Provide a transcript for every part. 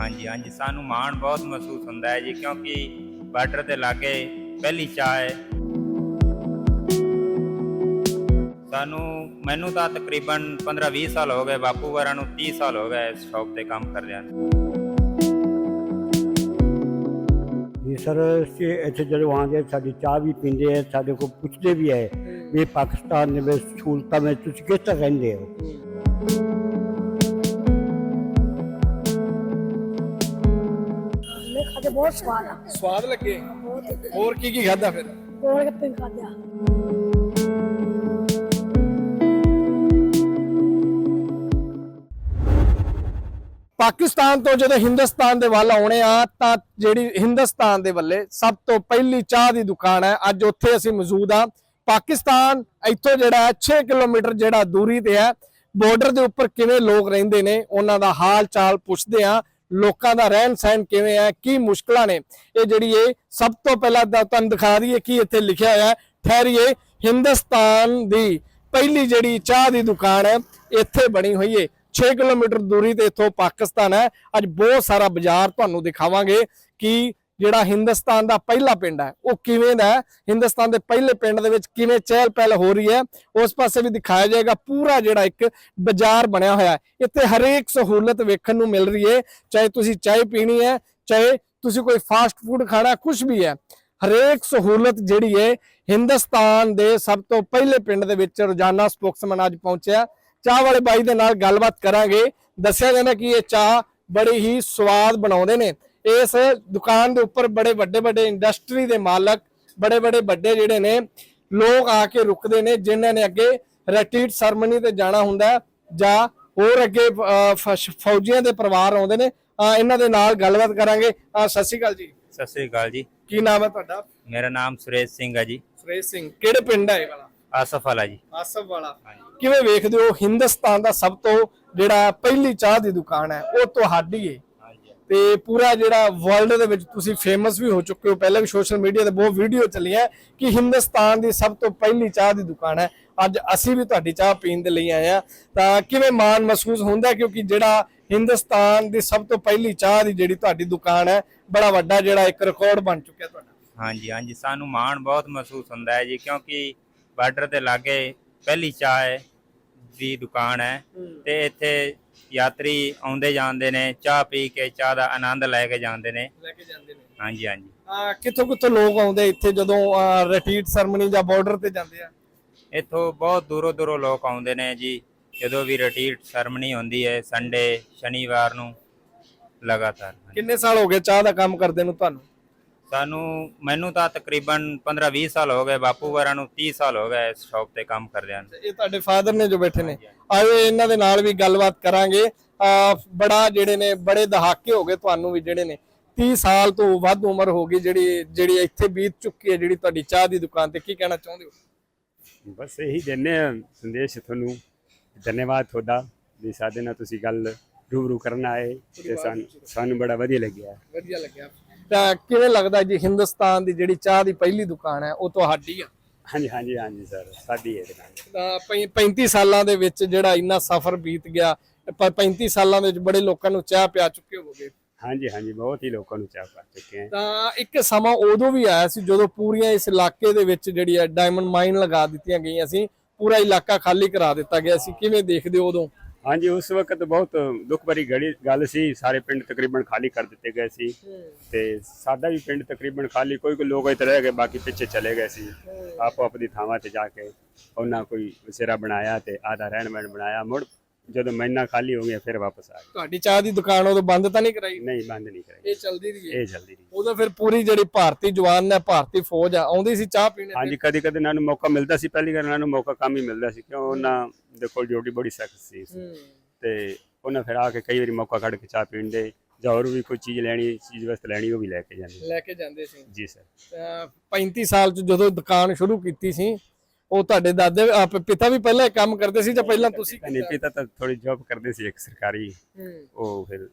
ਹਾਂਜੀ ਹਾਂਜੀ। ਸਾਨੂੰ ਮਾਣ ਬਹੁਤ ਮਹਿਸੂਸ ਹੁੰਦਾ ਹੈ ਜੀ, ਕਿਉਂਕਿ ਬਾਰਡਰ ਦੇ ਲਾਗੇ ਪਹਿਲੀ ਚਾਹ ਹੈ। ਸਾਨੂੰ, ਮੈਨੂੰ ਤਾਂ ਤਕਰੀਬਨ 15-20 ਸਾਲ ਹੋ ਗਏ, ਬਾਪੂ ਵਰਾਂ ਨੂੰ 30 ਸਾਲ ਹੋ ਗਏ ਇਸ ਸ਼ੌਪ ਤੇ ਕੰਮ ਕਰਦਿਆਂ ਜੀ ਸਰ ਇੱਥੇ ਜਦੋਂ ਆਉਂਦੇ ਸਾਡੀ ਚਾਹ ਵੀ ਪੀਂਦੇ ਆ ਸਾਡੇ ਕੋਲ ਪੁੱਛਦੇ ਵੀ ਹੈ ਵੀ ਪਾਕਿਸਤਾਨ ਦੇ ਵਿੱਚ ਸਹੂਲਤਾਂ ਵਿੱਚ ਤੁਸੀਂ ਕਿਸ ਤਰ੍ਹਾਂ ਰਹਿੰਦੇ ਹੋ? ਖਾਦੇ ਬਹੁਤ ਸਵਾਦ ਆ। ਸਵਾਦ ਲੱਗੇ? ਬਹੁਤ ਹੋਰ ਕੀ ਕੀ ਖਾਦਾ ਫਿਰ? ਗੋਲ ਗੱਪੇ ਵੀ ਖਾਦੇ ਆ ਪਾਕਿਸਤਾਨ ਤੋਂ ਜਦੋਂ ਹਿੰਦੁਸਤਾਨ ਦੇ ਵੱਲ ਆਉਣੇ ਆ ਤਾਂ ਜਿਹੜੀ ਹਿੰਦੁਸਤਾਨ ਦੇ ਵੱਲੇ ਸਭ ਤੋਂ ਪਹਿਲੀ ਚਾਹ ਦੀ ਦੁਕਾਨ ਹੈ। ਅੱਜ ਉੱਥੇ ਅਸੀਂ ਮੌਜੂਦ ਆ ਪਾਕਿਸਤਾਨ ਇੱਥੋਂ ਜਿਹੜਾ ਹੈ 6 ਕਿਲੋਮੀਟਰ ਜਿਹੜਾ ਦੂਰੀ ਤੇ ਹੈ। ਬਾਰਡਰ ਦੇ ਉੱਪਰ ਕਿਵੇਂ ਲੋਕ ਰਹਿੰਦੇ ਨੇ ਉਹਨਾਂ ਦਾ ਹਾਲ ਚਾਲ ਪੁੱਛਦੇ ਆ ਲੋਕਾਂ ਦਾ ਰਹਿਣ ਸਹਿਣ ਕਿਵੇਂ ਹੈ, ਕੀ ਮੁਸ਼ਕਲਾਂ ਨੇ, ਇਹ ਜਿਹੜੀ ਇਹ ਸਭ ਤੋਂ ਪਹਿਲਾਂ ਤੁਹਾਨੂੰ ਦਿਖਾ ਦਈਏ ਕੀ ਇੱਥੇ ਲਿਖਿਆ ਹੋਇਆ ਹੈ। ਠਹਿਰੀਏ, ਹਿੰਦੁਸਤਾਨ ਦੀ ਪਹਿਲੀ ਜਿਹੜੀ ਚਾਹ ਦੀ ਦੁਕਾਨ ਹੈ, ਇੱਥੇ ਬਣੀ ਹੋਈ ਹੈ। 6 ਕਿਲੋਮੀਟਰ ਦੂਰੀ ਤੇ ਇੱਥੋਂ ਪਾਕਿਸਤਾਨ ਹੈ। ਅੱਜ ਬਹੁਤ ਸਾਰਾ ਬਾਜ਼ਾਰ ਤੁਹਾਨੂੰ ਦਿਖਾਵਾਂਗੇ ਕਿ ਜਿਹੜਾ ਹਿੰਦੁਸਤਾਨ ਦਾ ਪਹਿਲਾ ਪਿੰਡ ਹੈ, ਉਹ ਕਿਵੇਂ ਦਾ ਹੈ? ਹਿੰਦੁਸਤਾਨ ਦੇ ਪਹਿਲੇ ਪਿੰਡ ਦੇ ਵਿੱਚ ਕਿਵੇਂ ਚਹਿਲ ਪਹਿਲ ਹੋ ਰਹੀ ਹੈ? ਉਸ ਪਾਸੇ ਵੀ ਦਿਖਾਇਆ ਜਾਏਗਾ, ਪੂਰਾ ਜਿਹੜਾ ਇੱਕ ਬਾਜ਼ਾਰ ਬਣਿਆ ਹੋਇਆ ਹੈ। ਇੱਥੇ ਹਰੇਕ ਸਹੂਲਤ ਵੇਖਣ ਨੂੰ ਮਿਲ ਰਹੀ ਹੈ, ਚਾਹੇ ਤੁਸੀਂ ਚਾਹ ਪੀਣੀ ਹੈ, ਚਾਹੇ ਤੁਸੀਂ ਕੋਈ ਫਾਸਟ ਫੂਡ ਖਾਣਾ ਕੁਝ ਵੀ ਹੈ। ਹਰੇਕ ਸਹੂਲਤ ਜਿਹੜੀ ਹੈ, ਹਿੰਦੁਸਤਾਨ ਦੇ ਸਭ ਤੋਂ ਪਹਿਲੇ ਪਿੰਡ ਦੇ ਵਿੱਚ ਰੋਜ਼ਾਨਾ ਸਪੋਕਸਮੈਨ ਅੱਜ ਪਹੁੰਚਿਆ। ਚਾਹ ਵਾਲੇ ਬਾਈ ਦੇ ਨਾਲ ਗੱਲਬਾਤ ਕਰਾਂਗੇ। ਦੱਸਿਆ ਜਾਂਦਾ ਕਿ ਇਹ ਚਾਹ ਬੜੀ ਹੀ ਸਵਾਦ ਬਣਾਉਂਦੇ ਨੇ। ਇਸ ਦੁਕਾਨ ਦੇ ਉੱਪਰ ਬੜੇ ਵੱਡੇ ਵੱਡੇ ਇੰਡਸਟਰੀ ਦੇ ਮਾਲਕ ਬੜੇ ਬੜੇ ਵੱਡੇ ਜਿਹੜੇ ਨੇ ਲੋਕ ਆ ਕੇ ਰੁਕਦੇ ਨੇ ਜਿਨ੍ਹਾਂ ਨੇ ਅੱਗੇ ਰੈਟੀਟ ਸਰਮਨੀ ਤੇ ਜਾਣਾ ਹੁੰਦਾ ਜਾਂ ਹੋਰ ਅੱਗੇ ਫੌਜੀਆਂ ਦੇ ਪਰਿਵਾਰ ਆਉਂਦੇ ਨੇ। ਇਹਨਾਂ ਦੇ ਨਾਲ ਗੱਲਬਾਤ ਕਰਾਂਗੇ। ਸਤਿ ਸ਼੍ਰੀ ਅਕਾਲ ਜੀ। ਸਤਿ ਸ੍ਰੀ ਅਕਾਲ ਜੀ। ਕੀ ਨਾਮ ਹੈ ਤੁਹਾਡਾ? ਮੇਰਾ ਨਾਮ ਸੁਰੇਸ਼ ਸਿੰਘ ਹੈ ਜੀ। ਸੁਰੇਸ਼ ਸਿੰਘ ਕਿਹੜੇ ਪਿੰਡ ਹੈ ਇਹ ਵਾਲਾ? ਆਸਫ ਵਾਲਾ ਜੀ। ਆਸਫ ਵਾਲਾ। ਕਿਵੇਂ ਵੇਖਦੇ ਹੋ? ਹਿੰਦੁਸਤਾਨ ਦਾ ਸਭ ਤੋਂ ਜਿਹੜਾ ਪਹਿਲੀ ਚਾਹ ਦੀ ਦੁਕਾਨ ਹੈ ਉਹ ਤੁਹਾਡੀ ਹੈ ਤੇ ਪੂਰਾ ਜਿਹੜਾ ਵਰਲਡ ਦੇ ਵਿੱਚ ਤੁਸੀਂ ਫੇਮਸ ਵੀ ਹੋ ਚੁੱਕੇ ਹੋ। ਪਹਿਲਾਂ ਵੀ ਸੋਸ਼ਲ ਮੀਡੀਆ ਤੇ ਬਹੁਤ ਵੀਡੀਓ ਚੱਲੀਆਂ ਕਿ ਹਿੰਦੁਸਤਾਨ ਦੀ ਸਭ ਤੋਂ ਪਹਿਲੀ ਚਾਹ ਦੀ ਦੁਕਾਨ ਹੈ। ਅੱਜ ਅਸੀਂ ਵੀ ਤੁਹਾਡੀ ਚਾਹ ਪੀਣ ਦੇ ਲਈ ਆਏ ਆ ਤਾਂ ਕਿਵੇਂ ਮਾਣ ਮਹਿਸੂਸ ਹੁੰਦਾ ਕਿਉਂਕਿ ਜਿਹੜਾ ਹਿੰਦੁਸਤਾਨ ਦੀ ਸਭ ਤੋਂ ਪਹਿਲੀ ਚਾਹ ਦੀ ਜਿਹੜੀ ਤੁਹਾਡੀ ਦੁਕਾਨ ਹੈ ਬੜਾ ਵੱਡਾ ਜਿਹੜਾ ਇੱਕ ਰਿਕਾਰਡ ਬਣ ਚੁੱਕਿਆ ਤੁਹਾਡਾ। ਹਾਂਜੀ ਹਾਂਜੀ। ਸਾਨੂੰ ਮਾਣ ਬਹੁਤ ਮਹਿਸੂਸ ਹੁੰਦਾ ਹੈ ਜੀ ਕਿਉਂਕਿ ਬਾਰਡਰ ਦੇ ਲਾਗੇ ਪਹਿਲੀ ਚਾਹ ਦੀ ਦੁਕਾਨ ਹੈ ਤੇ ਇੱਥੇ ਯਾਤਰੀ ਆਉਂਦੇ ਜਾਂਦੇ ਨੇ ਚਾਹ ਪੀ ਕੇ ਚਾਹ ਦਾ ਆਨੰਦ ਲੈ ਕੇ ਜਾਂਦੇ ਨੇ। ਲੈ ਕੇ ਜਾਂਦੇ ਨੇ। ਹਾਂਜੀ ਹਾਂਜੀ। ਆ ਕਿੱਥੋਂ ਕਿੱਥੋਂ ਲੋਕ ਆਉਂਦੇ ਇੱਥੇ ਜਦੋਂ ਰਟੀਟ ਸਰਮਨੀ ਜਾਂ ਬਾਰਡਰ ਤੇ ਜਾਂਦੇ ਆ? ਇੱਥੋਂ ਬਹੁਤ ਦੂਰੋਂ ਦੂਰੋਂ ਲੋਕ ਆਉਂਦੇ ਨੇ ਜੀ। ਜਦੋਂ ਵੀ ਰਿਟਰੀਟ ਸਰਮਨੀ ਹੁੰਦੀ ਹੈ ਸੰਡੇ ਸ਼ਨੀਵਾਰ ਨੂੰ ਲਗਾਤਾਰ ਕਿੰਨੇ ਸਾਲ ਹੋ ਗਏ ਚਾਹ ਦਾ ਕੰਮ ਕਰਦੇ ਨੂੰ ਤੁਹਾਨੂੰ? ਸਾਨੂੰ ਮੈਨੂੰ ਤਾਂ ਤਕਰੀਬਨ 15-20 ਸਾਲ ਹੋ ਗਏ ਬਾਪੂ ਵਰਾਂ ਨੂੰ 30 ਸਾਲ ਹੋ ਗਏ ਇਸ ਸ਼ੌਪ ਤੇ ਕੰਮ ਕਰਦਿਆਂ ਨੂੰ। ਇਹ ਤੁਹਾਡੇ ਫਾਦਰ ਨੇ ਜੋ ਬੈਠੇ ਨੇ। ਆਓ ਇਹਨਾਂ ਦੇ ਨਾਲ ਵੀ ਗੱਲਬਾਤ ਕਰਾਂਗੇ। ਆ ਬੜਾ ਜਿਹੜੇ ਨੇ ਬੜੇ ਦਹਾਕੇ ਹੋ ਗਏ ਤੁਹਾਨੂੰ ਵੀ ਜਿਹੜੇ ਨੇ। 30 ਸਾਲ ਤੋਂ ਵੱਧ ਉਮਰ ਹੋ ਗਈ ਜਿਹੜੀ ਜਿਹੜੀ ਇੱਥੇ ਬੀਤ ਚੁੱਕੀ ਹੈ ਜਿਹੜੀ ਤੁਹਾਡੀ ਚਾਹ ਦੀ ਦੁਕਾਨ ਤੇ। ਕੀ ਕਹਿਣਾ ਚਾਹੁੰਦੇ ਹੋ? ਬਸ ਇਹੀ ਦਿੰਨੇ ਆ ਸੰਦੇਸ਼ ਤੁਹਾਨੂੰ। ਧੰਨਵਾਦ ਤੁਹਾਡਾ ਵੀ ਸਾਡੇ ਨਾਲ ਤੁਸੀਂ ਗੱਲ ਰੂਬਰੂ ਕਰਨ ਆਏ। ਤੇ ਸਾਨੂੰ ਸਾਨੂੰ ਬੜਾ ਵਧੀਆ ਲੱਗਿਆ। ਵਧੀਆ ਲੱਗਿਆ। ਤਾਂ ਕਿਵੇਂ ਲੱਗਦਾ ਜੀ ਹਿੰਦੁਸਤਾਨ ਦੀ ਜਿਹੜੀ ਚਾਹ ਦੀ ਪਹਿਲੀ ਦੁਕਾਨ ਹੈ ਉਹ ਤੁਹਾਡੀ ਆ? ਹਾਂਜੀ ਹਾਂਜੀ ਹਾਂਜੀ ਸਰ ਸਾਡੀ ਹੈ ਦੁਕਾਨ। ਤਾਂ ਪੰ- 35 ਸਾਲਾਂ ਦੇ ਵਿੱਚ ਜਿਹੜਾ ਇੰਨਾ ਸਫ਼ਰ ਬੀਤ ਗਿਆ ਪਰ 35 ਸਾਲਾਂ ਦੇ ਵਿੱਚ ਬੜੇ ਲੋਕਾਂ ਨੂੰ ਚਾਹ ਪਿਆ ਚੁੱਕੇ ਹੋਵੋਗੇ। ਹਾਂਜੀ ਹਾਂਜੀ ਬਹੁਤ ਹੀ ਲੋਕਾਂ ਨੂੰ ਚਾਹ ਪਾ ਚੁੱਕੇ ਆ ਤਾਂ ਇੱਕ ਸਮਾਂ ਉਦੋਂ ਵੀ ਆਇਆ ਸੀ ਜਦੋਂ ਪੂਰੀਆਂ ਇਸ ਇਲਾਕੇ ਦੇ ਵਿੱਚ ਜਿਹੜੀ ਹੈ ਡਾਇਮੰਡ ਮਾਈਨ ਲਗਾ ਦਿੱਤੀਆਂ ਗਈਆਂ ਸੀ ਪੂਰਾ ਇਲਾਕਾ ਖਾਲੀ ਕਰਾ ਦਿੱਤਾ ਗਿਆ ਸੀ। ਕਿਵੇਂ ਦੇਖਦੇ ਹੋ ਉਦੋਂ? ਹਾਂਜੀ ਉਸ ਵਕਤ ਬਹੁਤ ਦੁੱਖ ਭਰੀ ਘੜੀ ਗੱਲ ਸੀ। ਸਾਰੇ ਪਿੰਡ ਤਕਰੀਬਨ ਖਾਲੀ ਕਰ ਦਿੱਤੇ ਗਏ ਸੀ। ਤੇ ਸਾਡਾ ਵੀ ਪਿੰਡ ਤਕਰੀਬਨ ਖਾਲੀ ਕੋਈ ਕੋਈ ਲੋਕ ਇੱਥੇ ਰਹਿ ਗਏ ਬਾਕੀ ਪਿੱਛੇ ਚਲੇ ਗਏ ਸੀ। ਆਪੋ ਆਪਣੀ ਥਾਵਾਂ ਤੇ ਜਾ ਕੇ ਉਹਨਾਂ ਕੋਈ ਵਸੇਰਾ ਬਣਾਇਆ ਤੇ ਆਦਾ ਰਹਿਣ ਬਹਿਣ ਬਣਾਇਆ। ਮੁੜ ਜਦੋਂ ਮਹੀਨਾ ਖਾਲੀ ਹੋ ਗਿਆ ਫਿਰ ਵਾਪਸ ਆ ਗਏ। ਤੁਹਾਡੀ ਚਾਹ ਦੀ ਦੁਕਾਨ ਉਦੋਂ ਬੰਦ ਤਾਂ ਨਹੀਂ ਕਰਾਈ? ਨਹੀਂ ਬੰਦ ਨਹੀਂ ਕਰਾਈ। ਇਹ ਚੱਲਦੀ ਰਹੀ ਹੈ। ਇਹ ਜਲਦੀ ਨਹੀਂ ਉਦੋਂ ਫਿਰ ਪੂਰੀ ਜਿਹੜੀ ਭਾਰਤੀ ਜਵਾਨ ਹੈ ਭਾਰਤੀ ਫੌਜ ਆ ਆਉਂਦੀ ਸੀ ਚਾਹ ਪੀਣੇ ਹਾਂਜੀ ਕਦੀ ਕਦੇ ਇਹਨਾਂ ਨੂੰ ਮੌਕਾ ਮਿਲਦਾ ਸੀ ਪਹਿਲੀ ਗੱਲ ਇਹਨਾਂ ਨੂੰ ਮੌਕਾ ਕੰਮ ਹੀ ਮਿਲਦਾ ਸੀ ਕਿਉਂ ਉਹਨਾਂ ਦੇ ਕੋਲ ਡਿਊਟੀ ਬੜੀ ਸਖਤ ਸੀ। ਤੇ ਉਹਨਾਂ ਫਿਰ ਆ ਕੇ ਕਈ ਵਾਰੀ ਮੌਕਾ ਕੱਢ ਕੇ ਚਾਹ ਪੀਣ ਦੇ ਜਾਂ ਹੋਰ ਵੀ ਕੋਈ ਚੀਜ਼ ਲੈਣੀ ਚੀਜ਼ ਵਾਸਤੇ ਲੈਣੀ ਉਹ ਵੀ ਲੈ ਕੇ ਜਾਂਦੇ ਲੈ ਕੇ ਜਾਂਦੇ ਸੀ। ਜੀ ਸਰ। ਤਾਂ 35 ਸਾਲ ਚ ਜਦੋਂ ਦੁਕਾਨ ਸ਼ੁਰੂ ਕੀਤੀ ਸੀ ਉਹ ਤੁਹਾਡੇ ਦਾਦੇ ਪਿਤਾ ਵੀ ਪਹਿਲਾਂ ਇਹ ਕੰਮ ਕਰਦੇ ਸੀ ਜਾਂ ਪਹਿਲਾਂ ਤੁਸੀਂ ਨਹੀਂ ਪਿਤਾ ਤਾਂ ਥੋੜੀ ਜੌਬ ਕਰਦੇ ਸੀ ਇੱਕ ਸਰਕਾਰੀ। ਉਹ ਫਿਰ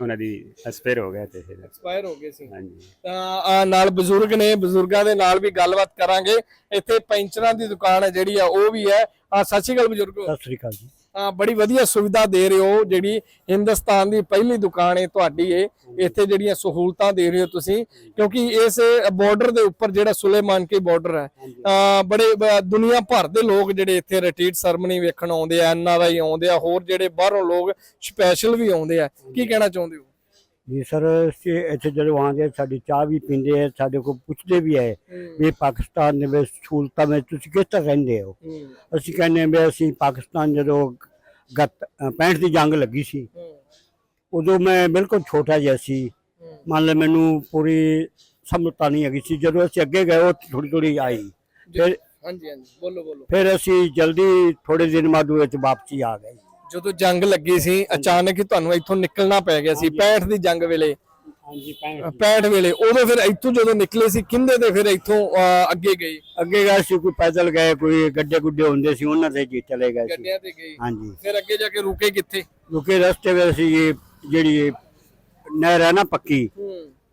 ਉਹਨਾਂ ਦੀ ਐਕਸਪਾਇਰ ਹੋ ਗਿਆ ਤੇ ਫਿਰ ਐਕਸਪਾਇਰ ਹੋ ਗਏ ਸੀ। ਹਾਂਜੀ। ਤਾਂ ਆ ਨਾਲ ਬਜ਼ੁਰਗ ਨੇ ਬਜ਼ੁਰਗਾਂ ਦੇ ਨਾਲ ਵੀ ਗੱਲਬਾਤ ਕਰਾਂਗੇ। ਇੱਥੇ ਪੈਂਚਰਾਂ ਦੀ ਦੁਕਾਨ ਹੈ ਜਿਹੜੀ ਆ ਉਹ ਵੀ ਹੈ। ਆ ਸਤਿ ਸ਼੍ਰੀ ਅਕਾਲ ਬਜ਼ੁਰਗੋ। ਸਤਿ ਸ੍ਰੀ ਅਕਾਲ ਜੀ। ਬੜੀ ਵਧੀਆ ਸੁਵਿਧਾ ਦੇ ਰਹੇ ਹੋ ਜਿਹੜੀ ਹਿੰਦੁਸਤਾਨ ਦੀ ਪਹਿਲੀ ਦੁਕਾਨ ਹੈ ਤੁਹਾਡੀ ਇਹ। ਇੱਥੇ ਜਿਹੜੀਆਂ ਸਹੂਲਤਾਂ ਦੇ ਰਹੇ ਹੋ ਤੁਸੀਂ ਕਿਉਂਕਿ ਇਸ ਬਾਰਡਰ ਦੇ ਉੱਪਰ ਜਿਹੜਾ ਸੁਲੇਮਾਨ ਕੀ ਬਾਰਡਰ ਹੈ ਬੜੇ ਦੁਨੀਆ ਭਰ ਦੇ ਲੋਕ ਜਿਹੜੇ ਇੱਥੇ ਰਿਟਰੀਟ ਸਰਮਨੀ ਵੇਖਣ ਆਉਂਦੇ ਆ ਐਨਆਰਆਈ ਆਉਂਦੇ ਆ ਹੋਰ ਜਿਹੜੇ ਬਾਹਰੋਂ ਲੋਕ ਸਪੈਸ਼ਲ ਵੀ ਆਉਂਦੇ ਆ। ਕੀ ਕਹਿਣਾ ਚਾਹੁੰਦੇ ਹੋ? ਜੀ ਸਰ ਅਸੀਂ ਇੱਥੇ ਜਦੋਂ ਆਉਂਦੇ ਸਾਡੀ ਚਾਹ ਵੀ ਪੀਂਦੇ ਆ ਸਾਡੇ ਕੋਲ ਪੁੱਛਦੇ ਵੀ ਹੈ। ਵੀ ਪਾਕਿਸਤਾਨ ਦੇ ਵਿੱਚ ਸਹੂਲਤਾਂ ਵਿੱਚ ਤੁਸੀਂ ਕਿਸ ਤਰ੍ਹਾਂ ਰਹਿੰਦੇ ਹੋ? ਅਸੀਂ ਕਹਿੰਦੇ ਹਾਂ ਵੀ ਅਸੀਂ ਪਾਕਿਸਤਾਨ ਜਦੋਂ ਗਤ 65 ਦੀ ਜੰਗ ਲੱਗੀ ਸੀ ਉਦੋਂ ਮੈਂ ਬਿਲਕੁਲ ਛੋਟਾ ਜਿਹਾ ਸੀ। ਮੰਨ ਲਓ ਮੈਨੂੰ ਪੂਰੀ ਸਮਝਤਾ ਨਹੀਂ ਹੈਗੀ ਸੀ। ਜਦੋਂ ਅਸੀਂ ਅੱਗੇ ਗਏ ਉਹ ਥੋੜੀ ਥੋੜੀ ਆਈ। ਫਿਰ ਹਾਂਜੀ ਹਾਂਜੀ। ਬੋਲੋ ਬੋਲੋ। ਫਿਰ ਅਸੀਂ ਜਲਦੀ ਥੋੜੇ ਦਿਨ ਬਾਅਦ ਵਿੱਚ ਵਾਪਸੀ ਆ ਗਏ। ਜਦੋਂ ਜੰਗ ਲੱਗੀ ਸੀ ਅਚਾਨਕ ਹੀ ਤੁਹਾਨੂੰ ਇੱਥੋਂ ਨਿਕਲਣਾ ਪੈ ਗਿਆ ਸੀ 65 ਦੀ ਜੰਗ ਵੇਲੇ। ਹਾਂਜੀ 65 ਵੇਲੇ। ਉਦੋਂ ਫਿਰ ਇੱਥੋਂ ਜਦੋਂ ਨਿਕਲੇ ਸੀ ਕਿੰਦੇ ਤੇ ਫਿਰ ਇੱਥੋਂ ਅੱਗੇ ਗਏ? ਅੱਗੇ ਗਏ ਸੀ ਕੋਈ ਪੈਦਲ ਗਏ ਕੋਈ ਗੱਡੇ ਗੁੱਡੇ ਹੁੰਦੇ ਸੀ ਉਹਨਾਂ ਤੇ ਜੀ ਚਲੇ ਗਏ ਸੀ। ਗੱਡਿਆਂ ਤੇ ਗਏ। ਹਾਂਜੀ। ਫਿਰ ਅੱਗੇ ਜਾ ਕੇ ਰੁਕੇ ਕਿੱਥੇ? ਰੁਕੇ ਰਸਤੇ ਵਿੱਚ ਅਸੀਂ ਇਹ ਜਿਹੜੀ ਨਹਿਰ ਹੈ ਨਾ ਪੱਕੀ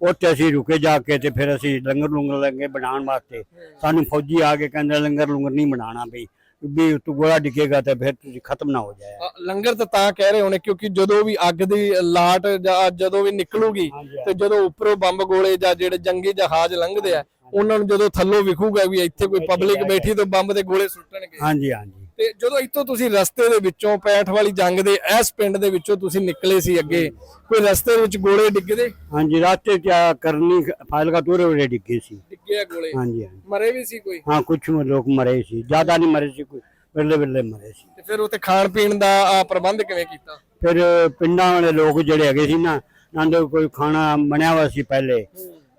ਉੱਥੇ ਅਸੀਂ ਰੁਕੇ ਜਾ ਕੇ ਤੇ ਫਿਰ ਅਸੀਂ ਲੰਗਰ ਲੁੰਗਰ ਲੱਗੇ ਬਣਾਉਣ ਵਾਸਤੇ। ਸਾਨੂੰ ਫੌਜੀ ਆ ਕੇ ਕਹਿੰਦੇ ਲੰਗਰ ਲੁੰਗਰ ਨਹੀਂ ਬਣਾਉਣਾ ਬਈ। ਵੀ ਤੂੰ ਗੋਲਾ ਡਿੱਗੇਗਾ ਤੇ ਫਿਰ ਤੁਸੀਂ ਖਤਮ ਨਾ ਹੋ ਜਾਏ ਅ, ਲੰਗਰ ਤਾਂ ਤਾਂ ਕਹਿ ਰਹੇ ਹੋਣੇ ਕਿਉਂਕਿ ਜਦੋਂ ਵੀ ਅੱਗ ਦੀ ਲਾਟ ਜਾਂ ਜਦੋਂ ਵੀ ਨਿਕਲੂਗੀ ਹਾਂਜੀ, ਤੇ ਜਦੋਂ ਉੱਪਰੋਂ ਬੰਬ ਗੋਲੇ ਜਾਂ ਜਿਹੜੇ ਜੰਗੀ ਜਹਾਜ਼ ਲੰਘਦੇ ਆ ਉਹਨਾਂ ਨੂੰ ਜਦੋਂ ਥੱਲੋਂ ਵਿਖੂਗਾ ਵੀ ਇੱਥੇ ਕੋਈ ਪਬਲਿਕ ਬੈਠੀ ਤਾਂ ਬੰਬ ਦੇ ਗੋਲੇ ਸੁੱਟਣਗੇ। ਹਾਂਜੀ ਹਾਂਜੀ। ਤੇ ਜਦੋਂ ਇੱਥੋਂ ਤੁਸੀਂ ਰਸਤੇ ਦੇ ਵਿੱਚੋਂ 65 ਵਾਲੀ ਜੰਗ ਦੇ ਇਸ ਪਿੰਡ ਦੇ ਵਿੱਚੋਂ ਤੁਸੀਂ ਨਿਕਲੇ ਸੀ ਅੱਗੇ ਕੋਈ ਰਸਤੇ ਵਿੱਚ ਗੋਲੇ ਡਿੱਗਦੇ? ਹਾਂਜੀ ਰਾਸਤੇ ਚ ਕਰਨੀ ਫਾਇਲ ਕਾ ਤੋਰੇ ਉਰੇ ਡਿੱਗੇ ਸੀ। ਡਿੱਗੇ ਆ ਗੋਲੇ? ਹਾਂਜੀ ਹਾਂਜੀ। ਮਰੇ ਵੀ ਸੀ ਕੋਈ? ਹਾਂ ਕੁਝ ਲੋਕ ਮਰੇ ਸੀ ਜ਼ਿਆਦਾ ਨਹੀਂ ਮਰੇ ਸੀ ਕੋਈ ਬਿਰਲੇ ਬਿਰਲੇ ਮਰੇ ਸੀ। ਤੇ ਫਿਰ ਉੱਥੇ ਖਾਣ ਪੀਣ ਦਾ ਪ੍ਰਬੰਧ ਕਿਵੇਂ ਕੀਤਾ? ਫਿਰ ਪਿੰਡਾਂ ਵਾਲੇ ਲੋਕ ਜਿਹੜੇ ਹੈਗੇ ਸੀ ਨਾ ਨਾਂਦੇ ਕੋਈ ਖਾਣਾ ਬਣਿਆ ਹੋਇਆ ਸੀ ਪਹਿਲੇ।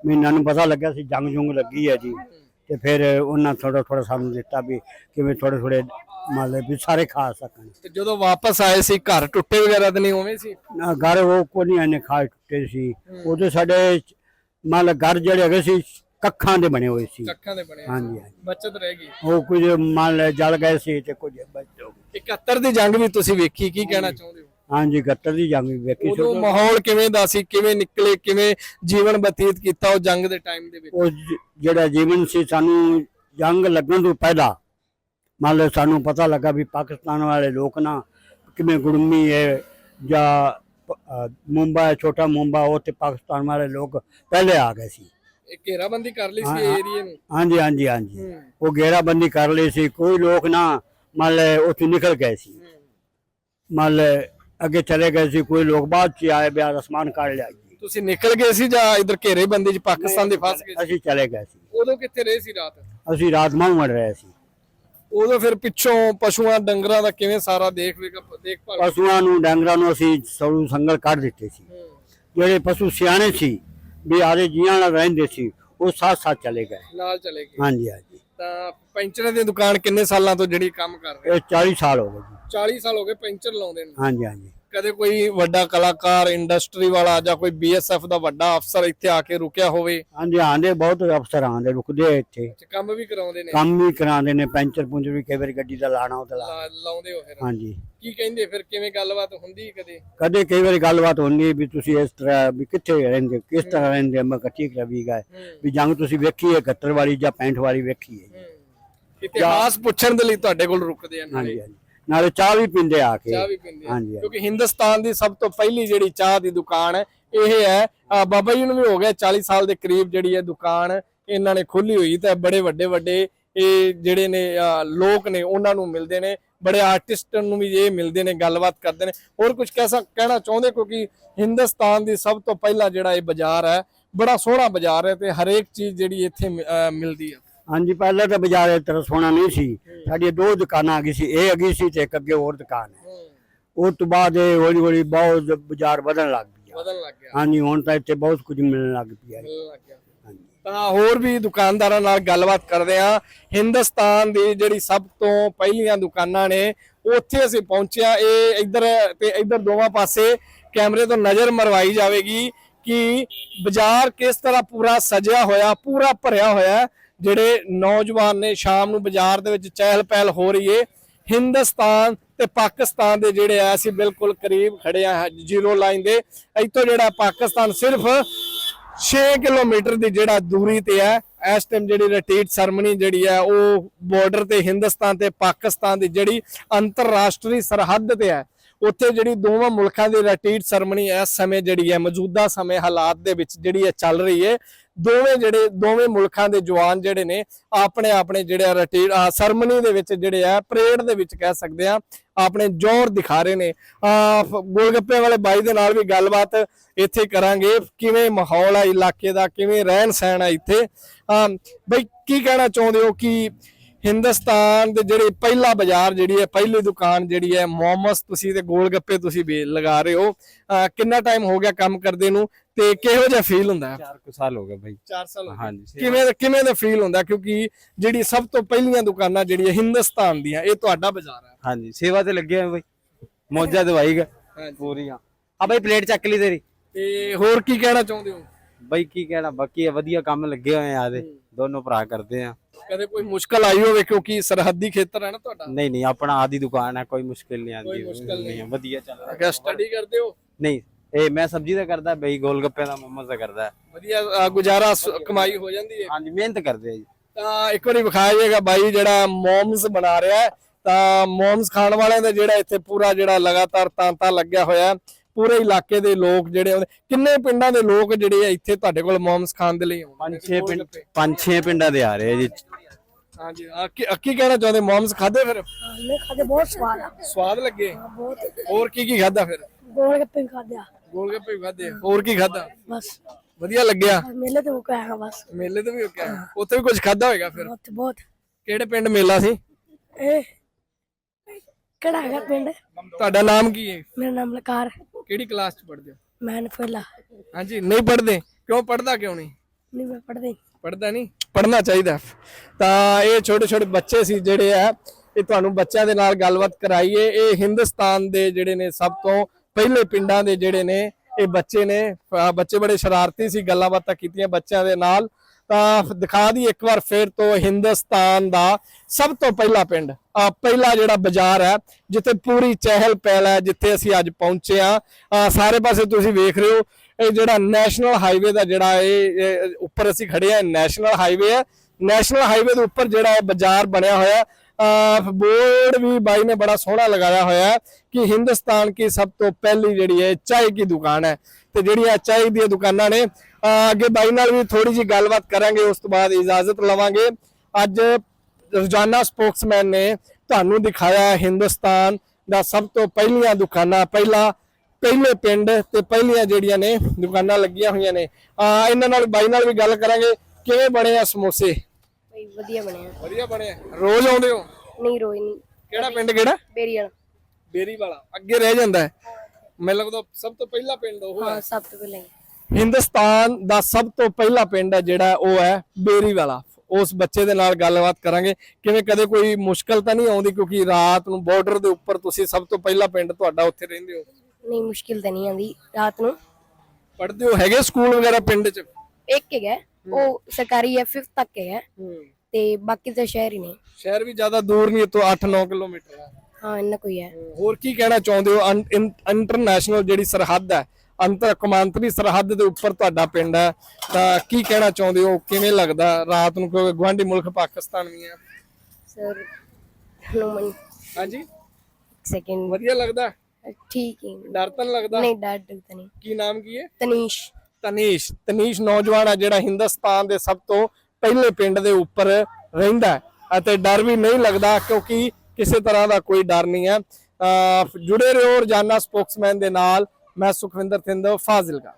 ਮੈਨੂੰ ਨੂੰ ਪਤਾ ਲੱਗਿਆ ਸੀ ਜੰਗ ਜੁੰਗ ਲੱਗੀ ਹੈ ਜੀ। ਤੇ ਫਿਰ ਉਹਨਾਂ ਥੋੜਾ ਥੋੜਾ ਸਾਨੂੰ ਦਿੱਤਾ ਵੀ ਕਿਵੇਂ ਥੋੜੇ ਥੋੜੇ ਮੰਨ ਲਓ ਵੀ ਸਾਰੇ ਖਾ ਸਕਣ। ਤੇ ਜਦੋਂ ਵਾਪਸ ਆਏ ਸੀ ਘਰ ਟੁੱਟੇ ਵਗੈਰਾ ਤਾਂ ਨਹੀਂ ਉਵੇਂ ਸੀ? ਨਾ ਘਰ ਉਹ ਕੋ ਨਹੀਂ ਆਨੇ ਖਾ ਟੁੱਟੇ ਸੀ। ਉਹਦੇ ਸਾਡੇ ਮੰਨ ਲਓ ਘਰ ਜਿਹੜੇ ਹੈਗੇ ਸੀ ਕੱਖਾਂ ਦੇ ਬਣੇ ਹੋਏ ਸੀ। ਕੱਖਾਂ ਦੇ ਬਣੇ ਹਾਂਜੀ ਹਾਂਜੀ। ਬਚਤ ਰਹਿ ਗਈ। ਉਹ ਕੁਝ ਮੰਨ ਲਓ ਜਲ ਗਏ ਸੀ ਤੇ ਕੁਝ ਬਚ ਗਏ। 71 ਦੀ ਜੰਗ ਵੀ ਤੁਸੀਂ ਵੇਖੀ ਕੀ ਕਹਿਣਾ ਚਾਹੁੰਦੇ ਹੋ? ਹਾਂਜੀ ਗੱਤਰ ਦੀ ਜੰਗ ਵੀ ਵੇਖੀ ਸੀ ਉਦੋਂ ਮਾਹੌਲ ਕਿਵੇਂ ਦਾ ਸੀ? ਕਿਵੇਂ ਨਿਕਲੇ? ਕਿਵੇਂ ਜੀਵਨ ਬਤੀਤ ਕੀਤਾ ਉਹ ਜੰਗ ਦੇ ਟਾਈਮ ਦੇ ਵਿੱਚ? ਉਹ ਜ- ਜਿਹੜਾ ਜੀਵਨ ਸੀ ਸਾਨੂੰ ਜੰਗ ਲੱਗਣ ਤੋਂ ਪਹਿਲਾਂ ਮੰਨ ਲਓ ਸਾਨੂੰ ਪਤਾ ਲੱਗਾ ਵੀ ਪਾਕਿਸਤਾਨ ਵਾਲੇ ਲੋਕ ਨਾ ਕਿਵੇਂ ਗੁਰਮੀ ਹੈ ਜਾਂ ਪ- ਅਹ ਮੁੰਬਈ ਛੋਟਾ ਮੁੰਬਈ ਉਹ ਤੇ ਪਾਕਿਸਤਾਨ ਵਾਲੇ ਲੋਕ ਪਹਿਲੇ ਆ ਗਏ ਸੀ। ਇਹ ਘੇਰਾਬੰਦੀ ਕਰ ਲਈ ਸੀ। ਏਰੀਏ ਨੂੰ? ਹਾਂਜੀ ਹਾਂਜੀ ਹਾਂਜੀ। ਹੂੰ, ਉਹ ਘੇਰਾਬੰਦੀ ਕਰ ਲਈ ਸੀ। ਕੋਈ ਲੋਕ ਨਾ ਮੰਨ ਲਓ ਉੱਥੇ ਨਿਕਲ ਗਏ ਸੀ। ਮੰਨ ਅੱਗੇ ਚਲੇ ਗਏ ਸੀ ਕੋਈ ਲੋਕ ਬਾਅਦ ਚ ਆਏ ਬਿਆਰ ਅਸਮਾਨ ਕਾੜ ਲਿਆ ਜੀ ਤੁਸੀਂ ਨਿਕਲ ਗਏ ਸੀ ਜਾਂ ਇਧਰ ਘੇਰੇਬੰਦੀ ਚ ਪਾਕਿਸਤਾਨ ਦੇ ਫਸ ਗਏ ਸੀ? ਅਸੀਂ ਚਲੇ ਗਏ ਸੀ। ਉਦੋਂ ਕਿੱਥੇ ਰਹੇ ਸੀ ਰਾਤ? ਅਸੀਂ ਰਾਤ ਮਾਂ ਮੜ ਰਹੇ ਸੀ। ਉਦੋਂ ਫਿਰ ਪਿੱਛੋਂ ਪਸ਼ੂਆਂ ਡੰਗਰਾਂ ਦਾ ਕਿਵੇਂ ਸਾਰਾ ਦੇਖ ਦੇਖਭਾਲ ਪਸ਼ੂਆਂ ਨੂੰ ਡੰਗਰਾਂ ਨੂੰ ਅਸੀਂ ਸਰੂ ਸੰਗਲ ਕੱਢ ਦਿੱਤੇ ਸੀ। ਜਿਹੜੇ ਪਸ਼ੂ ਸਿਆਣੇ ਸੀ ਵੀ ਆਦੇ ਜੀਆਂ ਨਾਲ ਰਹਿੰਦੇ ਸੀ ਉਹ ਸਾਥ ਸਾਥ ਚਲੇ ਗਏ। ਨਾਲ ਚਲੇ ਗਏ। ਹਾਂਜੀ ਹਾਂਜੀ। ਤਾਂ ਪੈਂਚਰਾਂ ਦੀ ਦੁਕਾਨ ਕਿੰਨੇ ਸਾਲਾਂ ਤੋਂ ਜਿਹੜੀ ਕੰਮ ਕਰ ਰਹੇ? ਇਹ 40 ਸਾਲ ਹੋ ਗਏ ਜੀ। 40 ਸਾਲ ਹੋ ਗਏ ਪੈਂਚਰ ਲਾਉਂਦੇ ਨੂੰ। ਹਾਂਜੀ ਹਾਂਜੀ। ਕਦੇ ਕੋਈ ਵੱਡਾ ਕਲਾਕਾਰ ਇੰਡਸਟਰੀ ਵਾਲਾ ਜਾਂ ਕੋਈ ਬੀਐਸਐਫ ਦਾ ਵੱਡਾ ਅਫਸਰ ਇੱਥੇ ਆ ਕੇ ਰੁਕਿਆ ਹੋਵੇ। ਹਾਂਜੀ ਆਂਦੇ ਬਹੁਤ ਅਫਸਰ ਆਂਦੇ ਰੁਕਦੇ ਆ ਇੱਥੇ। ਕੰਮ ਵੀ ਕਰਾਉਂਦੇ ਨੇ। ਕੰਮ ਵੀ ਕਰਾਉਂਦੇ ਨੇ ਪੈਂਚਰ ਪੁੰਚਰ ਵੀ ਕਈ ਵਾਰੀ ਗੱਡੀ ਦਾ ਲਾਣਾ ਉਹ ਤੇ ਲਾ। ਲਾ- ਲਾਉਂਦੇ ਹੋ ਫਿਰ। ਹਾਂਜੀ। ਕੀ ਕਹਿੰਦੇ ਫਿਰ ਕਿਵੇਂ ਗੱਲਬਾਤ ਹੁੰਦੀ ਕਦੇ? ਕਦੇ ਕਈ ਵਾਰੀ ਗੱਲਬਾਤ ਹੁੰਦੀ ਵੀ ਤੁਸੀਂ ਇਸ ਤਰ੍ਹਾਂ ਵੀ ਕਿੱਥੇ ਰਹਿੰਦੇ ਕਿਸ ਤਰ੍ਹਾਂ ਰਹਿੰਦੇ ਮੈਂ ਕਿਹਾ ਠੀਕ ਰਵੀ ਗਏ ਵੀ ਜੰਗ ਤੁਸੀਂ ਵੇਖੀ ਹੈ 71 ਵਾਲੀ ਜਾਂ 65 ਵਾਲੀ ਵੇਖੀ ਹੈ। ਇਤਿਹਾਸ ਪੁੱਛਣ ਦੇ ਲਈ ਤੁਹਾਡੇ ਕੋਲ ਰੁਕਦੇ ਆ ਨਾਲੇ। ਹਾਂਜੀ ਹਾਂਜੀ। ਨਾਲੇ ਚਾਹ ਵੀ ਪੀਂਦੇ ਆ ਕੇ। ਚਾਹ ਵੀ ਪੀਂਦੇ ਆ। ਹਾਂਜੀ। ਕਿਉਂਕਿ ਹਿੰਦੁਸਤਾਨ ਦੀ ਸਭ ਤੋਂ ਪਹਿਲੀ ਜਿਹੜੀ ਚਾਹ ਦੀ ਦੁਕਾਨ ਹੈ ਇਹ ਹੈ ਬਾਬਾ ਜੀ ਨੂੰ ਵੀ ਹੋ ਗਿਆ 40 ਸਾਲ ਦੇ ਕਰੀਬ ਜਿਹੜੀ ਇਹ ਦੁਕਾਨ ਇਹਨਾਂ ਨੇ ਖੋਲੀ ਹੋਈ ਤੇ ਬੜੇ ਵੱਡੇ ਵੱਡੇ ਇਹ ਜਿਹੜੇ ਨੇ ਲੋਕ ਨੇ ਉਹਨਾਂ ਨੂੰ ਮਿਲਦੇ ਨੇ ਬੜੇ ਆਰਟਿਸਟ ਨੂੰ ਵੀ ਇਹ ਮਿਲਦੇ ਨੇ ਗੱਲਬਾਤ ਕਰਦੇ ਨੇ। ਹੋਰ ਕੁਝ ਕਹਿਸਾ ਕਹਿਣਾ ਚਾਹੁੰਦੇ ਕਿਉਂਕਿ ਹਿੰਦੁਸਤਾਨ ਦੀ ਸਭ ਤੋਂ ਪਹਿਲਾ ਜਿਹੜਾ ਇਹ ਬਾਜ਼ਾਰ ਹੈ ਬੜਾ ਸੋਹਣਾ ਬਾਜ਼ਾਰ ਹੈ ਤੇ ਹਰੇਕ ਚੀਜ਼ ਜਿਹੜੀ ਇੱਥੇ ਮਿਲਦੀ ਹੈ। ਹਾਂਜੀ ਪਹਿਲਾਂ ਤਾਂ ਬਾਜ਼ਾਰ ਇਸ ਤਰ੍ਹਾਂ ਸੋਹਣਾ ਨਹੀਂ ਸੀ। ਸਾਡੀਆਂ ਦੋ ਦੁਕਾਨਾਂ ਆ ਗਈ ਸੀ ਇਹ ਅਗੀ ਸੀ ਤੇ ਇੱਕ ਅੱਗੇ ਹੋਰ ਦੁਕਾਨ ਹੈ। ਉਸ ਤੋਂ ਬਾਅਦ ਇਹ ਹੌਲੀ ਹੌਲੀ ਬਹੁਤ ਬਾਜ਼ਾਰ ਵਧਣ ਲੱਗ ਗਿਆ ਬਦਲਣ ਲੱਗ ਗਿਆ। ਹਾਂਜੀ ਹੁਣ ਤਾਂ ਇੱਥੇ ਬਹੁਤ ਕੁਝ ਮਿਲਣ ਲੱਗ ਪਿਆ ਹੈ। ਮਿਲਣ ਲੱਗ ਗਿਆ। ਹਾਂਜੀ। ਤਾਂ ਹੋਰ ਵੀ ਦੁਕਾਨਦਾਰਾਂ ਨਾਲ ਗੱਲਬਾਤ ਕਰਦੇ ਆ ਹਿੰਦੁਸਤਾਨ ਦੀ ਜਿਹੜੀ ਸਭ ਤੋਂ ਪਹਿਲੀਆਂ ਦੁਕਾਨਾਂ ਨੇ ਉੱਥੇ ਅਸੀਂ ਪਹੁੰਚਿਆ। ਇਹ ਇੱਧਰ ਤੇ ਇੱਧਰ ਦੋਵਾਂ ਪਾਸੇ ਕੈਮਰੇ ਤੋਂ ਨਜ਼ਰ ਮਰਵਾਈ ਜਾਵੇਗੀ ਕਿ ਬਾਜ਼ਾਰ ਕਿਸ ਤਰ੍ਹਾਂ ਪੂਰਾ ਸਜਿਆ ਹੋਇਆ ਪੂਰਾ ਭਰਿਆ ਹੋਇਆ ਹੈ। ਜਿਹੜੇ ਨੌਜਵਾਨ ਨੇ ਸ਼ਾਮ ਨੂੰ ਬਾਜ਼ਾਰ ਦੇ ਵਿੱਚ ਚਹਿਲ ਪਹਿਲ ਹੋ ਰਹੀ ਏ। ਹਿੰਦੁਸਤਾਨ ਤੇ ਪਾਕਿਸਤਾਨ ਦੇ ਜਿਹੜੇ ਆ, ਅਸੀਂ ਬਿਲਕੁਲ ਕਰੀਬ ਖੜੇ ਆ ਜ਼ੀਰੋ ਲਾਈਨ ਦੇ। ਇੱਥੋਂ ਜਿਹੜਾ ਪਾਕਿਸਤਾਨ ਸਿਰਫ 6 ਕਿਲੋਮੀਟਰ ਦੀ ਜਿਹੜਾ ਦੂਰੀ ਤੇ ਹੈ ਇਸ ਟਾਈਮ ਜਿਹੜੀ ਰਿਟਰੀਟ ਸਰਮਨੀ ਜਿਹੜੀ ਹੈ ਉਹ ਬਾਰਡਰ ਤੇ ਹਿੰਦੁਸਤਾਨ ਤੇ ਪਾਕਿਸਤਾਨ ਦੀ ਜਿਹੜੀ ਅੰਤਰਰਾਸ਼ਟਰੀ ਸਰਹੱਦ ਤੇ ਹੈ ਉੱਥੇ ਜਿਹੜੀ ਦੋਵਾਂ ਮੁਲਕਾਂ ਦੀ ਰਿਟਰੀਟ ਸਰਮਨੀ ਇਸ ਸਮੇਂ ਜਿਹੜੀ ਹੈ ਮੌਜੂਦਾ ਸਮੇਂ ਹਾਲਾਤ ਦੇ ਵਿੱਚ ਜਿਹੜੀ ਹੈ ਚੱਲ ਰਹੀ ਹੈ ਦੋਵੇਂ ਜਿਹੜੇ, ਦੋਵੇਂ ਮੁਲਕਾਂ ਦੇ ਜਵਾਨ ਜਿਹੜੇ ਨੇ, ਆਪਣੇ ਆਪਣੇ ਜਿਹੜੇ ਰਿਟਰੀਟ ਸਰਮਨੀ ਦੇ ਵਿੱਚ ਜਿਹੜੇ ਆ, ਪਰੇਡ ਦੇ ਵਿੱਚ ਕਹਿ ਸਕਦੇ ਆ, ਆਪਣੇ ਜ਼ੋਰ ਦਿਖਾ ਰਹੇ ਨੇ। ਆ ਗੋਲਗੱਪੇ ਵਾਲੇ ਬਾਈ ਦੇ ਨਾਲ ਵੀ ਗੱਲਬਾਤ ਇੱਥੇ ਕਰਾਂਗੇ, ਕਿਵੇਂ ਮਾਹੌਲ ਆ ਇਲਾਕੇ ਦਾ, ਕਿਵੇਂ ਰਹਿਣ ਸਹਿਣ ਆ ਇੱਥੇ। ਬਈ, ਕੀ ਕਹਿਣਾ ਚਾਹੁੰਦੇ ਹੋ? ਕਿ ਹਿੰਦੁਸਤਾਨ ਦੇ ਜਿਹੜੇ ਪਹਿਲਾ ਬਾਜ਼ਾਰ ਜਿਹੜੀ ਹੈ ਪਹਿਲੀ ਦੁਕਾਨ ਜਿਹੜੀ ਹੈ ਮੋਮਸ ਤੁਸੀਂ ਤੇ ਗੋਲਗੱਪੇ ਤੁਸੀਂ ਵੀ ਲਗਾ ਰਹੇ ਹੋ। ਕਿੰਨਾ ਟਾਈਮ ਹੋ ਗਿਆ ਕੰਮ ਕਰਦੇ ਨੂੰ ਤੇ ਕਿਹੋ ਜਿਹਾ ਫੀਲ ਹੁੰਦਾ? ਹੈ ਚਾਰ ਕੁ ਸਾਲ ਹੋ ਗਏ ਭਾਈ 4 ਸਾਲ ਹਾਂਜੀ। ਕਿਵੇਂ ਦਾ ਕਿਵੇਂ ਦਾ ਫੀਲ ਹੁੰਦਾ? ਕਿਉਂਕਿ ਜਿਹੜੀ ਸਭ ਤੋਂ ਪਹਿਲੀਆਂ ਦੁਕਾਨਾਂ ਜਿਹੜੀਆਂ ਹਿੰਦੁਸਤਾਨ ਦੀਆਂ ਇਹ ਤੁਹਾਡਾ ਬਾਜ਼ਾਰ ਹੈ। ਹਾਂਜੀ ਸੇਵਾ ਤੇ ਲੱਗੇ ਹੋਏ ਭਾਈ ਮੌਜਾ ਦਵਾਈ ਗਾ ਪੂਰੀਆਂ। ਆ ਭਾਈ ਪਲੇਟ ਚੱਕ ਲਈ ਤੇਰੀ। ਤੇ ਹੋਰ ਕੀ ਕਹਿਣਾ ਚਾਹੁੰਦੇ ਹੋ? ਭਾਈ ਕੀ ਕਹਿਣਾ? ਬਾਕੀ ਵਧੀਆ ਕੰਮ ਲੱਗੇ ਹੋਏ ਆ ਆਦੇ ਦੋਨੋਂ ਭਰਾ ਕਰਦੇ ਆ। ਕਦੇ ਕੋਈ ਮੁਸ਼ਕਲ ਆਈ ਹੋਵੇ ਕਿਉਂਕਿ ਸਰਹੱਦੀ ਖੇਤਰ ਹੈ ਨਾ ਤੁਹਾਡਾ? ਨਹੀਂ ਨਹੀਂ ਆਪਣਾ ਆਦੀ ਦੁਕਾਨ ਹੈ ਕੋਈ ਮੁਸ਼ਕਿਲ ਨਹੀਂ ਆਂਦੀ ਕੋਈ ਮੁਸ਼ਕਿਲ ਨਹੀਂ। ਵਧੀਆ ਚੱਲ ਰਿਹਾ। ਅਗਰ ਸਟੱਡੀ ਕਰਦੇ ਹੋ? ਨਹੀਂ ਇਹ ਮੈਂ ਸਬਜ਼ੀ ਦਾ ਕਰਦਾ ਬਈ ਗੋਲ ਗੱਪੇ ਦਾ ਮੋਮੋਸ ਦਾ ਕਰਦਾ। ਵਧੀਆ ਗੁਜ਼ਾਰਾ ਕਮਾਈ ਹੋ ਜਾਂਦੀ ਹੈ? ਹਾਂਜੀ ਮਿਹਨਤ ਕਰਦੇ ਆ ਜੀ। ਤਾਂ ਇੱਕ ਵਾਰੀ ਵਿਖਾਇਆ ਜਾਏਗਾ ਬਾਈ ਜਿਹੜਾ ਮੋਮਸ ਬਣਾ ਰਿਹਾ ਹੈ। ਤਾਂ ਮੋਮਸ ਖਾਣ ਵਾਲਿਆਂ ਦਾ ਜਿਹੜਾ ਇੱਥੇ ਪੂਰਾ ਜਿਹੜਾ ਲਗਾਤਾਰ ਤਾਂਤਾ ਲੱਗਿਆ ਹੋਇਆ ਹੈ। ਪੂਰੇ ਇਲਾਕੇ ਦੇ ਲੋਕ ਜਿਹੜੇ ਆਉਂਦੇ ਕਿੰਨੇ ਪਿੰਡਾਂ ਦੇ ਲੋਕ ਜਿਹੜੇ ਆ ਇੱਥੇ ਤੁਹਾਡੇ ਕੋਲ ਮੌਮਸ ਖਾਣ ਦੇ ਲਈ ਆਉਂਦੇ ਪੰਜ ਛੇ ਪਿੰਡ ਪੰਜ ਛੇ ਪਿੰਡਾਂ ਦੇ ਆ ਰਹੇ ਜੀ। ਹਾਂਜੀ ਆ ਕੀ ਕਹਿਣਾ ਚਾਹੁੰਦੇ? ਮੌਮਸ ਖਾਦੇ ਫਿਰ? ਮੈਂ ਖਾਦੇ ਬਹੁਤ ਸਵਾਦ ਆ। ਸਵਾਦ ਲੱਗੇ? ਹੋਰ ਕੀ ਕੀ ਖਾਦਾ ਫਿਰ ਗੋਲ ਗੱਪੇ ਖਾਦਿਆ ਗੋਲਗੱਪੇ ਵੀ ਖਾਦੇ ਹੋਰ ਕੀ ਖਾਦਾ ਬਸ। ਵਧੀਆ ਲੱਗਿਆ? ਮੇਲੇ ਤੇ ਮੁੱਕ ਆਇਆ ਬਸ। ਮੇਲੇ ਤੇ ਵੀ ਹੋ ਕੇ ਆਏ। ਉੱਥੇ ਵੀ ਕੁਝ ਖਾਦਾ ਹੋਏਗਾ ਫਿਰ? ਬਹੁਤ ਬਹੁਤ। ਕਿਹੜੇ ਪਿੰਡ ਮੇਲਾ ਸੀ? ਇਹ ਕਿਹੜਾ ਹੈਗਾ ਪਿੰਡ? ਤੁਹਾਡਾ ਨਾਮ ਕੀ ਹੈ? ਮੇਰਾ ਨਾਮ ਲਕਾਰ ਹੈ। ਕਿਹੜੀ ਕਲਾਸ ਚ ਪੜਦੇ ਹੋ? ਮੈਂ ਨਫਲਾ ਹਾਂਜੀ ਨਹੀਂ ਪੜਦੇ ਕਿਉਂ ਪੜਦਾ ਕਿਉਂ ਨਹੀਂ? ਨਹੀਂ ਮੈਂ ਪੜਦੇ ਪੜਦਾ ਨਹੀਂ। ਪੜਨਾ ਚਾਹੀਦਾ। ਤਾਂ ਇਹ ਛੋਟੇ ਛੋਟੇ ਬੱਚੇ ਸੀ ਜਿਹੜੇ ਆ ਇਹ ਤੁਹਾਨੂੰ ਬੱਚਿਆਂ ਦੇ ਨਾਲ ਗੱਲਬਾਤ ਕਰਾਈਏ। ਇਹ ਹਿੰਦੁਸਤਾਨ ਦੇ ਜਿਹੜੇ ਨੇ ਸਭ ਤੋਂ ਪਹਿਲੇ ਪਿੰਡਾਂ ਦੇ ਜਿਹੜੇ ਨੇ ਇਹ ਬੱਚੇ ਨੇ। ਬੱਚੇ ਬੜੇ ਸ਼ਰਾਰਤੀ ਸੀ ਗੱਲਾਂ ਬਾਤਾਂ ਕੀਤੀਆਂ ਬੱਚਿਆਂ ਦੇ ਨਾਲ। ਤਾਂ ਦਿਖਾ ਦੀ ਇੱਕ ਵਾਰ ਫੇਰ ਤੋਂ ਹਿੰਦੁਸਤਾਨ ਦਾ ਸਭ ਤੋਂ ਪਹਿਲਾ ਪਿੰਡ। ਆ, ਪਹਿਲਾ ਜਿਹੜਾ ਬਾਜ਼ਾਰ ਹੈ, ਜਿੱਥੇ ਪੂਰੀ ਚਹਿਲ ਪਹਿਲ ਹੈ, ਜਿੱਥੇ ਅਸੀਂ ਅੱਜ ਪਹੁੰਚੇ ਆ, ਸਾਰੇ ਪਾਸੇ ਤੁਸੀਂ ਵੇਖ ਰਹੇ ਹੋ, ਇਹ ਜਿਹੜਾ ਨੈਸ਼ਨਲ ਹਾਈਵੇ ਦਾ ਜਿਹੜਾ ਇਹ ਉੱਪਰ ਅਸੀਂ ਖੜੇ ਆ ਨੈਸ਼ਨਲ ਹਾਈਵੇ ਹੈ। ਨੈਸ਼ਨਲ ਹਾਈਵੇ ਦੇ ਉੱਪਰ ਜਿਹੜਾ ਇਹ ਬਾਜ਼ਾਰ ਬਣਿਆ ਹੋਇਆ ਬੋਰਡ ਵੀ ਬਾਈ ਨੇ ਬੜਾ ਸੋਹਣਾ ਲਗਾਇਆ ਹੋਇਆ ਕਿ ਹਿੰਦੁਸਤਾਨ ਕੀ ਸਭ ਤੋਂ ਪਹਿਲੀ ਜਿਹੜੀ ਹੈ ਚਾय ਦੀ ਦੁਕਾਨ ਹੈ। ਤੇ ਜਿਹੜੀਆਂ ਚਾय ਦੀਆਂ ਦੁਕਾਨਾਂ ਨੇ ਅੱਗੇ ਬਾਈ ਨਾਲ ਵੀ ਥੋੜੀ ਜੀ ਗੱਲਬਾਤ ਕਰਾਂਗੇ ਉਸ ਤੋਂ ਬਾਅਦ ਇਜਾਜ਼ਤ ਲਵਾਂਗੇ। ਅੱਜ ਰੋਜ਼ਾਨਾ ਸਪੋਕਸਮੈਨ ਨੇ ਤੁਹਾਨੂੰ ਦਿਖਾਇਆ ਹਿੰਦੁਸਤਾਨ ਦਾ ਸਭ ਤੋਂ ਪਹਿਲੀਆਂ ਦੁਕਾਨਾਂ। ਪਹਿਲਾ ਪਹਿਲੇ ਪਿੰਡ ਤੇ ਪਹਿਲੀਆਂ ਜਿਹੜੀਆਂ ਨੇ ਦੁਕਾਨਾਂ ਲੱਗੀਆਂ ਹੋਈਆਂ ਨੇ। ਆ ਇਹਨਾਂ ਨਾਲ ਬਾਈ ਨਾਲ ਵੀ ਗੱਲ ਕਰਾਂਗੇ। ਕਿਵੇਂ ਬਣੇ ਆ ਸਮੋਸੇ? ਬਈ ਵਧੀਆ ਬਣਿਆ ਵਧੀਆ ਬਣੇ ਆ। ਰੋਜ਼ ਆਉਂਦੇ ਹੋ? ਨਹੀਂ ਰੋਈ ਨਹੀਂ। ਕਿਹੜਾ ਪਿੰਡ ਕਿਹੜਾ? ਬੇਰੀ ਵਾਲਾ। ਬੇਰੀ ਵਾਲਾ। ਅੱਗੇ ਰਹਿ ਜਾਂਦਾ ਹੈ। ਮੈਨੂੰ ਲੱਗਦਾ ਸਭ ਤੋਂ ਪਹਿਲਾ ਪਿੰਡ ਉਹ ਹੈ। ਹਾਂ ਸਭ ਤੋਂ ਪਹਿਲਾਂ ਹੀ। ਹਿੰਦੁਸਤਾਨ ਦਾ ਸਭ ਤੋਂ ਪਹਿਲਾ ਪਿੰਡ ਹੈ ਜਿਹੜਾ ਉਹ ਹੈ ਬੇਰੀ ਵਾਲਾ ਉਸ ਬੱਚੇ ਦੇ ਨਾਲ ਗੱਲਬਾਤ ਕਰਾਂਗੇ। ਕਿਵੇਂ ਕਦੇ ਕੋਈ ਮੁਸ਼ਕਲ ਤਾਂ ਨਹੀਂ ਆਉਂਦੀ? ਕਿਉਂਕਿ ਰਾਤ ਨੂੰ ਬਾਰਡਰ ਦੇ ਉੱਪਰ ਤੁਸੀਂ ਸਭ ਤੋਂ ਪਹਿਲਾ ਪਿੰਡ ਤੁਹਾਡਾ ਉੱਥੇ ਰਹਿੰਦੇ ਹੋ। ਨਹੀਂ ਮੁਸ਼ਕਿਲ ਤਾਂ ਨਹੀਂ ਆਂਦੀ ਰਾਤ ਨੂੰ। ਪੜ੍ਹਦੇ ਹੋ? ਹੈਗੇ ਸਕੂਲ ਵਗੈਰਾ ਪਿੰਡ 'ਚ? ਇੱਕ ਹੈਗਾ। ਉਹ ਸਰਕਾਰੀ ਹੈ 5th ਤੱਕ ਹੈਗਾ। ਤੇ ਬਾਕੀ ਤਾਂ ਸ਼ਹਿਰ ਹੀ ਨੇ। ਸ਼ਹਿਰ ਵੀ ਜ਼ਿਆਦਾ ਦੂਰ ਨਹੀਂ ਤੋਂ 8-9 ਕਿਲੋਮੀਟਰ ਹੈ। ਹਾਂ ਇੰਨਾ ਕੋਈ ਹੈ। ਹੋਰ ਕੀ ਕਹਿਣਾ ਚਾਹੁੰਦੇ ਹੋ? ਇੰਟਰਨੈਸ਼ਨਲ ਜਿਹੜੀ ਸਰਹੱਦ ਹੈ ਅੰਤਰ ਕੌਮਾਂਤਰੀ ਸਰਹੱਦ ਦੇ ਉੱਪਰ ਤੁਹਾਡਾ ਪਿੰਡ ਹੈ। ਤਾਂ ਕੀ ਕਹਿਣਾ ਚਾਹੁੰਦੇ ਹੋ? ਕਿਵੇਂ ਲੱਗਦਾ? ਰਾਤ ਨੂੰ ਕਿਉਂਕਿ ਗੁਆਂਢੀ ਮੁਲਕ ਪਾਕਿਸਤਾਨ ਵੀ ਹੈ। ਸਰ ਨੋ ਮਨ ਹਾਂਜੀ। ਸੈਕਿੰਡ ਵਧੀਆ ਲੱਗਦਾ? ਠੀਕ ਹੈ। ਡਰ ਤਾਂ ਲੱਗਦਾ? ਨਹੀਂ ਡਰ ਡਰਦਾ ਨਹੀਂ। ਕੀ ਨਾਮ ਕੀ ਹੈ? ਤਨੀਸ਼। ਤਨੀਸ਼। ਤਨੀਸ਼ ਨੌਜਵਾਨ ਹੈ ਜਿਹੜਾ ਹਿੰਦੁਸਤਾਨ ਦੇ ਸਭ ਤੋਂ ਪਹਿਲੇ ਪਿੰਡ ਦੇ ਉੱਪਰ ਰਹਿੰਦਾ ਹੈ। ਅਤੇ ਡਰ ਵੀ ਨਹੀਂ ਲੱਗਦਾ ਕਿਉਂਕਿ ਕਿਸੇ ਤਰ੍ਹਾਂ ਦਾ ਕੋਈ ਡਰ ਨਹੀਂ ਹੈ। ਜੁੜੇ ਰਹੋ ਰੋਜ਼ਾਨਾ ਸਪੋਕਸਮੈਨ ਦੇ ਨਾਲ। ਮੈਂ ਸੁਖਵਿੰਦਰ ਥਿੰਦ ਫਾਜ਼ਿਲਕਾ।